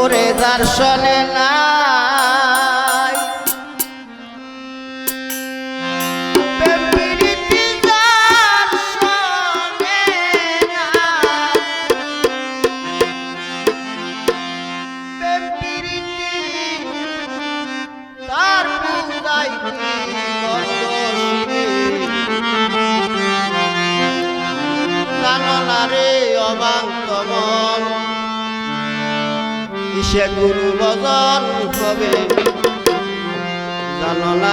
ওরে যার শোনে নাই। তার বুঝাই কি গর্দশিরে। মন গুরু বজন হবে। জানো না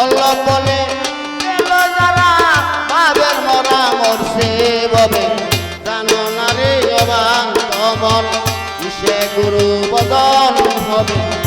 মল্ল বলে যারা পাবের মরা মরছে বলে? জানো না রে অবান কমল কিসে গুরু বদল হবে?